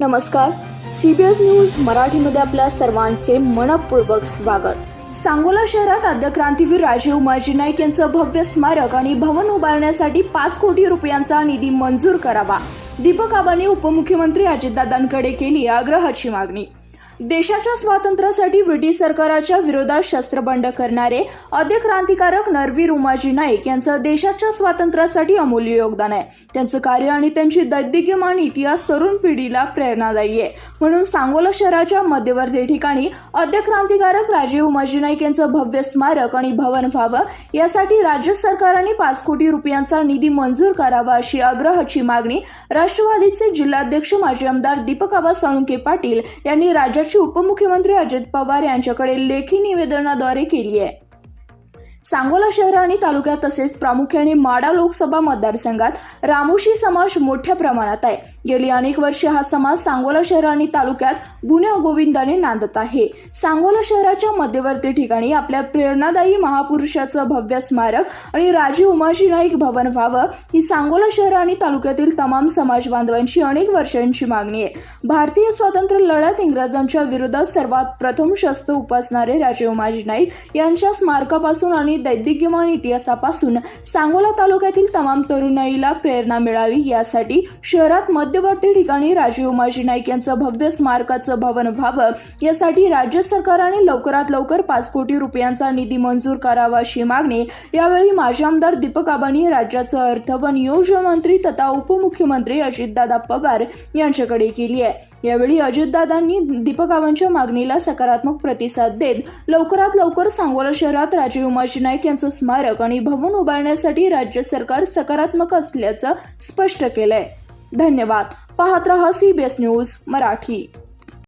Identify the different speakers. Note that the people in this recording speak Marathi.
Speaker 1: नमस्कार. सीबीएस न्यूज मराठीमध्ये आपल्या सर्वांचे मनपूर्वक स्वागत. सांगोला शहरात आद्य क्रांतीवीर राजे उमाजी नाईक यांचं भव्य स्मारक आणि भवन उभारण्यासाठी पाच कोटी रुपयांचा निधी मंजूर करावा. दीपक आबांनी उपमुख्यमंत्री अजितदादांकडे केली आग्रहाची मागणी. देशाच्या स्वातंत्र्यासाठी ब्रिटिश सरकाराच्या विरोधात शस्त्रबंड करणारे अद्य क्रांतिकारक नरवीर उमाजी नाईक यांचं देशाच्या स्वातंत्र्यासाठी अमूल्य योगदान आहे. त्यांचं कार्य आणि त्यांची दैदिक्यमान इतिहास तरुण पिढीला प्रेरणादायी आहे. म्हणून सांगोला शहराच्या मध्यवर्ती ठिकाणी अद्य क्रांतिकारक राजे उमाजी नाईक यांचं भव्य स्मारक आणि भवन व्हावं यासाठी राज्य सरकारने पाच कोटी रुपयांचा निधी मंजूर करावा अशी आग्रहाची मागणी राष्ट्रवादीचे जिल्हाध्यक्ष माजी आमदार दीपक आबा साळुंके पाटील यांनी राज्याचे उपमुख्यमंत्री अजित पवार यांच्याकडे लेखी निवेदनाद्वारे केली आहे. सांगोला शहर आणि तालुक्यात तसेच प्रामुख्याने माडा लोकसभा मतदारसंघात रामोशी समाज मोठ्या प्रमाणात आहे. गेली अनेक वर्षे हा समाज सांगोला शहर आणि तालुक्यात गुन्ह्या गोविंदाने नांदत आहे. सांगोला शहराच्या मध्यवर्ती ठिकाणी आपल्या प्रेरणादायी महापुरुषाचं भव्य स्मारक आणि राजे उमाजी नाईक भवन व्हावं ही सांगोला शहर आणि तालुक्यातील तमाम समाज बांधवांची अनेक वर्षांची मागणी आहे. भारतीय स्वातंत्र्य लढ्यात इंग्रजांच्या विरोधात सर्वात प्रथम शस्त्र उपसणारे राजे उमाजी नाईक यांच्या स्मारकापासून आणि दैदिग्यमान इतिहासापासून सांगोला तालुक्यातील तमाम तरुणाईला प्रेरणा मिळावी यासाठी शहरात मध्यवर्ती ठिकाणी राजीव उमाजी नाईक यांचं भव्य स्मारकाचं भवन व्हावं यासाठी राज्य सरकारने लवकरात लवकर पाच कोटी रुपयांचा निधी मंजूर करावा अशी मागणी यावेळी माजी आमदार दीपक आबांनी राज्याचं अर्थ व नियोजन मंत्री तथा उपमुख्यमंत्री अजितदादा पवार यांच्याकडे केली आहे. यावेळी अजितदादांनी दीपक आबांच्या मागणीला सकारात्मक प्रतिसाद देत लवकरात लवकर सांगोला शहरात राजीव उमाजी नाईक यांचं स्मारक आणि भवन उभारण्यासाठी राज्य सरकार सकारात्मक असल्याचं स्पष्ट केलंय. धन्यवाद. पाहत रहा सीबीएस न्यूज मराठी.